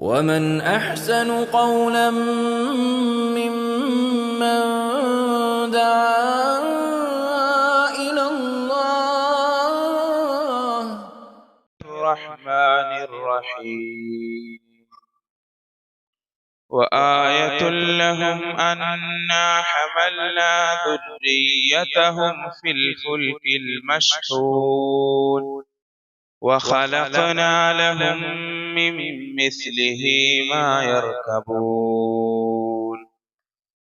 ومن احسن قولا ممن دعا إلى الله الرحمن الرحيم وآية لهم أنا حملنا ذريتهم في الفلك المشحون وخلقنا لهم من مثله ما يركبون.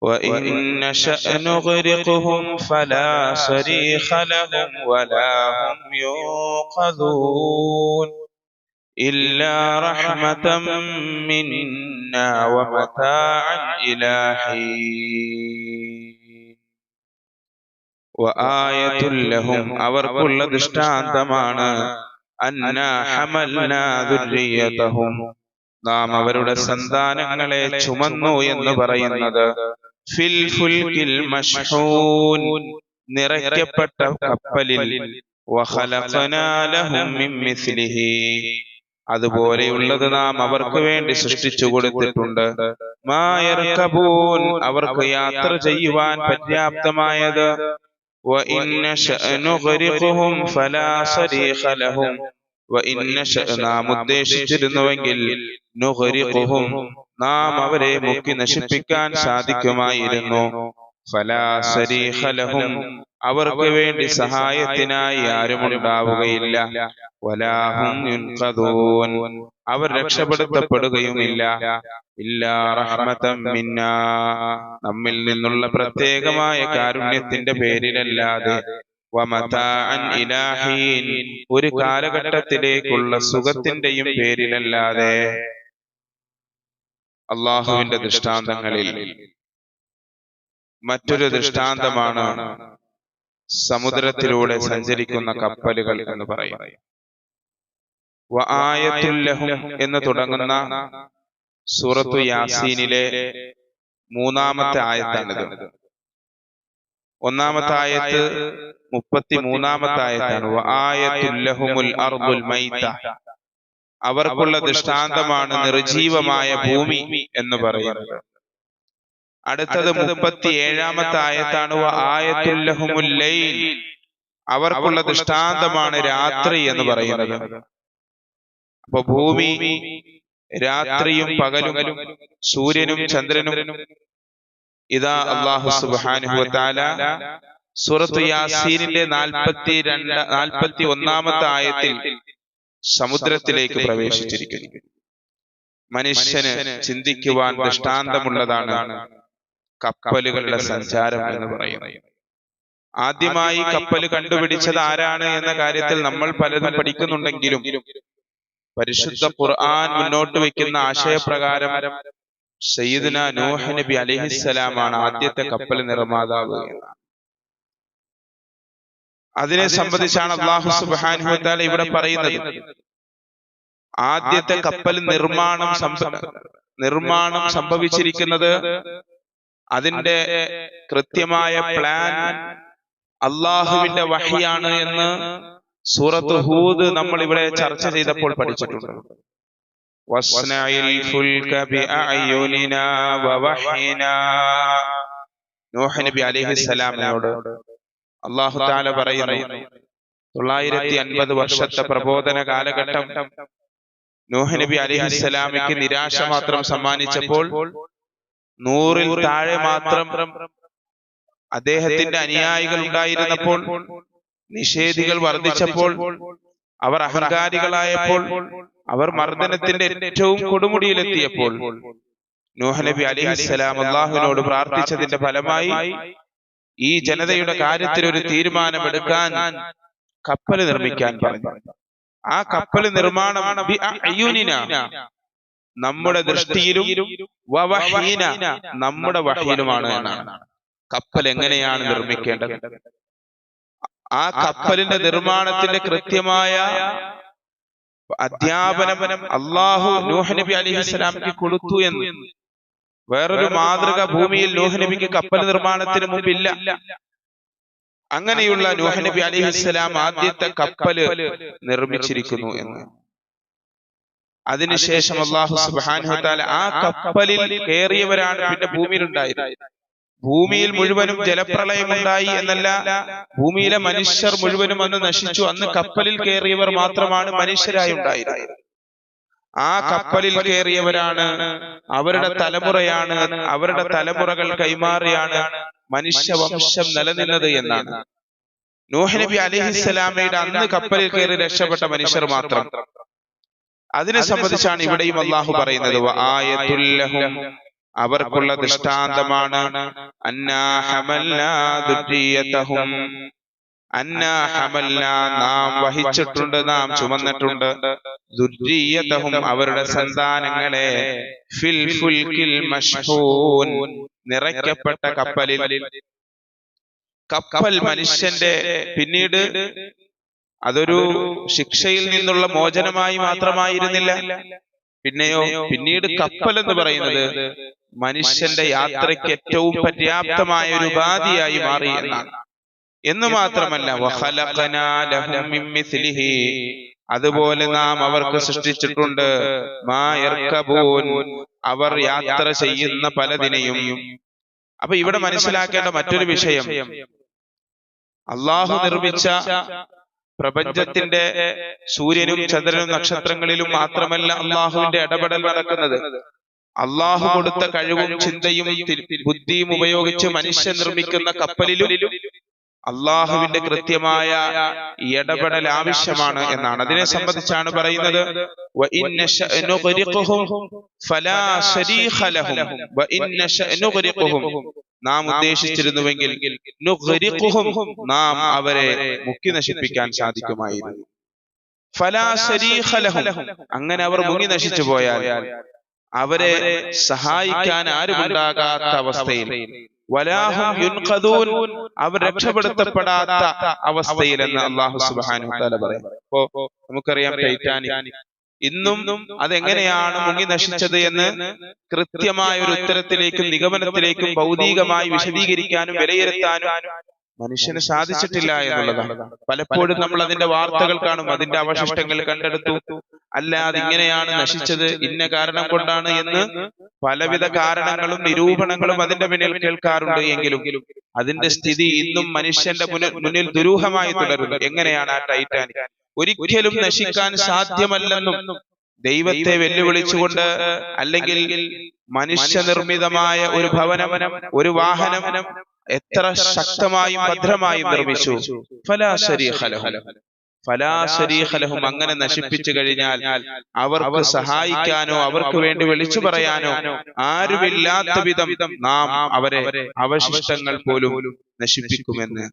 وإن نشأ نغرقهم فلا صريخ لهم ولا هم يوقظون إلا رحمة منا ومتاعا إلى حين. وآية لهم أور كل دشتان دشتانتമാണ് നാം അവരുടെ സന്താനങ്ങളെ ചുമന്നു എന്ന് പറയുന്നത്. ഫിൽ ഫുൽകിൽ മഷ്ഹൂൻ. നിറയ്ക്കപ്പെട്ട കപ്പലിൽ. അതുപോലെയുള്ളത് നാം അവർക്ക് വേണ്ടി സൃഷ്ടിച്ചു കൊടുത്തിട്ടുണ്ട്. മായർക്കബൂൻ അവർക്ക് യാത്ര ചെയ്യുവാൻ പര്യാപ്തമായത്. وإن نشأ نغرقهم فلا صريخ لهم وإن نشأ നാം ഉദ്ദേശിച്ചിരുന്നുവെങ്കിൽ നുഗരിഖുഹും നാം അവരെ മുക്കി നശിപ്പിക്കാൻ സാധിക്കുമായിരുന്നു ഫലാ സരീഖ ലഹും അവർക്ക് വേണ്ടി സഹായത്തിനായി ആരും ഉണ്ടാവുകയില്ല. വലാഹും അവർ രക്ഷപ്പെടുത്തപ്പെടുകയുമില്ല. മിന്നാ. നമ്മിൽ നിന്നുള്ള പ്രത്യേകമായ കാരുണ്യത്തിന്റെ പേരിലല്ലാതെ ഒരു കാലഘട്ടത്തിലേക്കുള്ള സുഖത്തിന്റെയും പേരിലല്ലാതെ അള്ളാഹുവിന്റെ ദൃഷ്ടാന്തങ്ങളിൽ മറ്റൊരു ദൃഷ്ടാന്തമാണ് സമുദ്രത്തിലൂടെ സഞ്ചരിക്കുന്ന കപ്പലുകൾ എന്ന് പറയും. വആയത്തുല്ലഹും എന്ന് തുടങ്ങുന്ന സൂറത്തു യാസീനിലെ മൂന്നാമത്തെ ആയത്താണിത്. ഒന്നാമത്തെ ആയത്ത് മുപ്പത്തി മൂന്നാമത്തെ ആയത്താണ്. വആയത്തുല്ലഹുമുൽ അർദുൽ മൈത. അവർക്കുള്ള ദൃഷ്ടാന്തമാണ് നിർജീവമായ ഭൂമി എന്ന് പറയുന്നത്. അടുത്തത് മുപ്പത്തി ഏഴാമത്തെ ആയത്താണ്. ആയത്തുല്ലഹുമുല്ലൈൽ. അവർക്കുള്ള ദൃഷ്ടാന്തമാണ് രാത്രി എന്ന് പറയുന്നത്. അപ്പൊ ഭൂമി രാത്രിയും പകലും സൂര്യനും ചന്ദ്രനും ഇതാ അള്ളാഹു സുബാനുഹുല സൂറത്ത് യാസീനിന്റെ നാൽപ്പത്തി രണ്ട് നാൽപ്പത്തി ഒന്നാമത്തെ ആയത്തിൽ സമുദ്രത്തിലേക്ക് പ്രവേശിച്ചിരിക്കുന്നു. മനുഷ്യന് ചിന്തിക്കുവാൻ ദൃഷ്ടാന്തമുള്ളതാണ്. കപ്പലുകളുടെ സഞ്ചാരം എന്ന് പറയുന്നത് ആദ്യമായി കപ്പൽ കണ്ടുപിടിച്ചത് ആരാണ് എന്ന കാര്യത്തിൽ നമ്മൾ പലതും പഠിക്കുന്നുണ്ടെങ്കിലും പരിശുദ്ധ ഖുർആൻ മുന്നോട്ട് വെക്കുന്ന ആശയപ്രകാരം സയ്യിദ്ന നൂഹ് നബി അലൈഹിസ്സലാമാണ് ആദ്യത്തെ കപ്പൽ നിർമ്മാതാവ് അതിനെ സംബന്ധിച്ചാണ് അള്ളാഹു സുബ്ഹാനഹു വതആല ഇവിടെ പറയുന്നത്. ആദ്യത്തെ കപ്പൽ നിർമ്മാണം നിർമ്മാണം സംഭവിച്ചിരിക്കുന്നത് അതിന്റെ കൃത്യമായ പ്ലാൻ അള്ളാഹുവിന്റെ വഹിയാണ് എന്ന് സൂറത്ത് ഹൂദ് നമ്മൾ ഇവിടെ ചർച്ച ചെയ്തപ്പോൾ പഠിച്ചിട്ടുണ്ട്. നൂഹ് നബി അലിഹിസ്സലാമിനോട് അള്ളാഹു താല പറയുന്നു തൊള്ളായിരത്തി അൻപത് വർഷത്തെ പ്രബോധന കാലഘട്ടം നൂഹ് നബി അലിഹിസ്സലാമിക്ക് നിരാശ മാത്രം സമ്മാനിച്ചപ്പോൾ നൂറിൽ താഴെ മാത്രം അദ്ദേഹത്തിന്റെ അനുയായികൾ ഉണ്ടായിരുന്നപ്പോൾ നിഷേധികൾ വർദ്ധിച്ചപ്പോൾ അവർ അഹങ്കാരികളായപ്പോൾ അവർ മർദ്ദനത്തിന്റെ ഏറ്റവും കൊടുമുടിയിലെത്തിയപ്പോൾ നൂഹ് നബി അലിഹിസ്സലാം അള്ളാഹുവിനോട് പ്രാർത്ഥിച്ചതിന്റെ ഫലമായി ഈ ജനതയുടെ കാര്യത്തിൽ ഒരു തീരുമാനമെടുക്കാൻ കപ്പൽ നിർമ്മിക്കാൻ പറഞ്ഞു. ആ കപ്പൽ നിർമ്മാണം നമ്മുടെ ദൃഷ്ടിയിലും നമ്മുടെ വഹീനുമാണ് എന്നാണ്. കപ്പൽ എങ്ങനെയാണ് നിർമ്മിക്കേണ്ടത്? ആ കപ്പലിന്റെ നിർമ്മാണത്തിന്റെ കൃത്യമായ അധ്യാപനം അള്ളാഹു നൂഹ് നബി അലിഹിസ്ലാമിക്ക് കൊടുത്തു എന്ന്. വേറൊരു മാതൃക ഭൂമിയിൽ നൂഹ് നബിക്ക് കപ്പൽ നിർമ്മാണത്തിന് മുമ്പില്ല. അങ്ങനെയുള്ള നൂഹ് നബി അലിഹിസ്സലാം ആദ്യത്തെ കപ്പൽ നിർമ്മിച്ചിരിക്കുന്നു. എന്ന്. അതിനുശേഷം അള്ളാഹു സുബാനുഹത്താല ആ കപ്പലിൽ കയറിയവരാണ് പിന്നെ ഭൂമിയിൽ ഭൂമിയിലുണ്ടായത് ഭൂമിയിൽ മുഴുവനും ജലപ്രളയമുണ്ടായി എന്നല്ല ഭൂമിയിലെ മനുഷ്യർ മുഴുവനും അന്ന് നശിച്ചു. അന്ന് കപ്പലിൽ കയറിയവർ മാത്രമാണ് മനുഷ്യരായി ഉണ്ടായിരുന്നത് ആ കപ്പലിൽ കയറിയവരാണ് അവരുടെ തലമുറയാണ് അവരുടെ തലമുറകൾ കൈമാറിയാണ് മനുഷ്യവംശം നിലനിന്നത് എന്നാണ്. നൂഹ് നബി അലഹിസ്സലാമയുടെ അന്ന് കപ്പലിൽ കയറി രക്ഷപ്പെട്ട മനുഷ്യർ മാത്രം. അതിനെ സംബന്ധിച്ചാണ് ഇവിടെയും അള്ളാഹു പറയുന്നത്. അവർക്കുള്ള ദൃഷ്ടാന്തമാണ്. നാം വഹിച്ചിട്ടുണ്ട് നാം ചുമന്നിട്ടുണ്ട്. ദുർജീയതഹും അവരുടെ സന്താനങ്ങളെ ഫിൽ ഫുൽകിൽ മഷ്ഹൂൻ നിറയ്ക്കപ്പെട്ട കപ്പലിൽ. കപ്പൽ മനുഷ്യന്റെ പിന്നീട് അതൊരു ശിക്ഷയിൽ നിന്നുള്ള മോചനമായി മാത്രമായിരുന്നില്ല. പിന്നെയോ പിന്നീട് കപ്പൽ എന്ന് പറയുന്നത് മനുഷ്യന്റെ യാത്രയ്ക്ക് ഏറ്റവും പര്യാപ്തമായ ഒരു ഉപാധിയായി മാറി എന്നാണ്. എന്ന് മാത്രമല്ല അതുപോലെ നാം അവർക്ക് സൃഷ്ടിച്ചിട്ടുണ്ട് അവർ യാത്ര ചെയ്യുന്ന പലതിനെയും. അപ്പൊ ഇവിടെ മനസ്സിലാക്കേണ്ട മറ്റൊരു വിഷയം. അള്ളാഹു നിർമ്മിച്ച പ്രപഞ്ചത്തിന്റെ സൂര്യനും ചന്ദ്രനും നക്ഷത്രങ്ങളിലും മാത്രമല്ല അള്ളാഹുവിന്റെ ഇടപെടൽ നടക്കുന്നത്. അള്ളാഹു കൊടുത്ത കഴിവും ചിന്തയും ബുദ്ധിയും ഉപയോഗിച്ച് മനുഷ്യൻ നിർമ്മിക്കുന്ന കപ്പലിലും അള്ളാഹുവിന്റെ കൃത്യമായ ഇടപെടൽ ആവശ്യമാണ് എന്നാണ്. അതിനെ സംബന്ധിച്ചാണ് പറയുന്നത്. നാം ഉദ്ദേശിച്ചിരുന്നുവെങ്കിൽ നാം അവരെ മുക്കി നശിപ്പിക്കാൻ സാധിക്കുമായിരുന്നു. അങ്ങനെ അവർ മുങ്ങി നശിച്ചു പോയാൽ അവരെ സഹായിക്കാൻ ആരുമുണ്ടാകാത്ത അവസ്ഥയിൽ വലാഹും യുൻഖദൂൻ അവർ രക്ഷപ്പെടുത്തപ്പെടാത്ത അവസ്ഥയിൽ എന്ന് അള്ളാഹു സുബാനു പറയും. നമുക്കറിയാം ടൈറ്റാനിക് ഇന്നും അതെങ്ങനെയാണ് മുങ്ങി നശിച്ചത് എന്ന് കൃത്യമായ ഒരു ഉത്തരത്തിലേക്കും നിഗമനത്തിലേക്കും ഭൗതികമായി വിശദീകരിക്കാനും വിലയിരുത്താനും മനുഷ്യന് സാധിച്ചിട്ടില്ല എന്നുള്ളതാണ്. പലപ്പോഴും നമ്മൾ അതിന്റെ വാർത്തകൾ കാണും അതിന്റെ അവശിഷ്ടങ്ങൾ കണ്ടെടുത്തു. അല്ലാതെ ഇങ്ങനെയാണ് നശിച്ചത് ഇന്ന കാരണം കൊണ്ടാണ് എന്ന് പലവിധ കാരണങ്ങളും നിരൂപണങ്ങളും അതിന്റെ മുന്നിൽ കേൾക്കാറുണ്ട് എങ്കിലും അതിന്റെ സ്ഥിതി ഇന്നും മനുഷ്യന്റെ മുന്നിൽ മുന്നിൽ ദുരൂഹമായി തുടരുന്നു. എങ്ങനെയാണ് ആ ടൈറ്റാനിക്? ഒരിക്കലും നശിക്കാൻ സാധ്യമല്ലെന്നും ദൈവത്തെ വെല്ലുവിളിച്ചുകൊണ്ട് അല്ലെങ്കിൽ മനുഷ്യനിർമ്മിതമായ ഒരു ഭവനം ഒരു വാഹനം എത്ര ശക്തമായും ഭദ്രമായും നിർമ്മിച്ചു? ഫലാശരീഹലഹും അങ്ങനെ നശിപ്പിച്ചു കഴിഞ്ഞാൽ അവർക്ക് സഹായിക്കാനോ അവർക്ക് വേണ്ടി വിളിച്ചു പറയാനോ ആരുമില്ലാത്ത വിധം നാം അവരെ അവശിഷ്ടങ്ങൾ പോലും നശിപ്പിക്കുമെന്ന്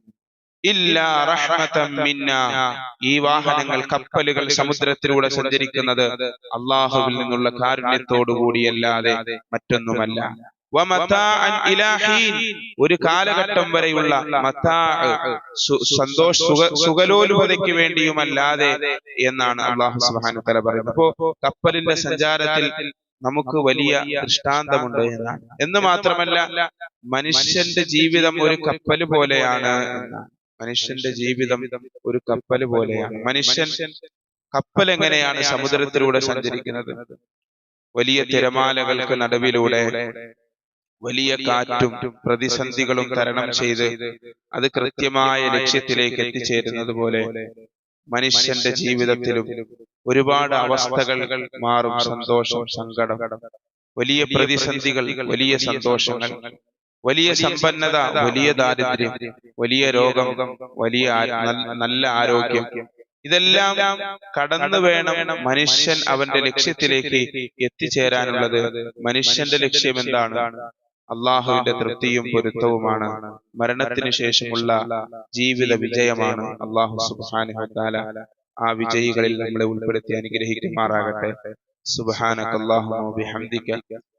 ഈ വാഹനങ്ങൾ കപ്പലുകൾ സമുദ്രത്തിലൂടെ സഞ്ചരിക്കുന്നത് അള്ളാഹുവിൽ നിന്നുള്ള കാരുണ്യത്തോടുകൂടിയല്ലാതെ മറ്റൊന്നുമല്ല. ഒരു കാലഘട്ടം വരെയുള്ള സന്തോഷ സുഖ സുഖലോലുപതയ്ക്ക് വേണ്ടിയുമല്ലാതെ എന്നാണ് അള്ളാഹു സുബാന തല പറയുന്നത്. അപ്പോ കപ്പലിന്റെ സഞ്ചാരത്തിൽ നമുക്ക് വലിയ ദൃഷ്ടാന്തമുണ്ട് എന്നാണ്. എന്ന് മാത്രമല്ല മനുഷ്യന്റെ ജീവിതം ഒരു കപ്പൽ പോലെയാണ് എന്നാണ്. മനുഷ്യന്റെ ജീവിതം ഒരു കപ്പൽ പോലെയാണ്. മനുഷ്യൻ കപ്പൽ എങ്ങനെയാണ് സമുദ്രത്തിലൂടെ സഞ്ചരിക്കുന്നത്? വലിയ തിരമാലകൾക്ക് നടുവിലൂടെ വലിയ കാറ്റും പ്രതിസന്ധികളും തരണം ചെയ്ത് അത് കൃത്യമായ ലക്ഷ്യത്തിലേക്ക് എത്തിച്ചേരുന്നത് പോലെ മനുഷ്യന്റെ ജീവിതത്തിലും ഒരുപാട് അവസ്ഥകൾ മാറും. സന്തോഷം സങ്കടം. വലിയ പ്രതിസന്ധികൾ വലിയ സന്തോഷങ്ങൾ. വലിയ സമ്പന്നത വലിയ ദാരിദ്ര്യം വലിയ രോഗം വലിയ നല്ല- ആരോഗ്യം ഇതെല്ലാം കടന്നു വേണം മനുഷ്യൻ അവന്റെ ലക്ഷ്യത്തിലേക്ക് എത്തിച്ചേരാനുള്ളത്. മനുഷ്യന്റെ ലക്ഷ്യം എന്താണ് അള്ളാഹുവിന്റെ തൃപ്തിയും പൊരുത്തവുമാണ്. മരണത്തിന് ശേഷമുള്ള ജീവിത വിജയമാണ് അള്ളാഹു വതആല ആ വിജയികളിൽ നമ്മളെ ഉൾപ്പെടുത്തി അനുഗ്രഹിക്കുമാറാകട്ടെ. സുബ്ഹാനക അല്ലാഹുമ്മ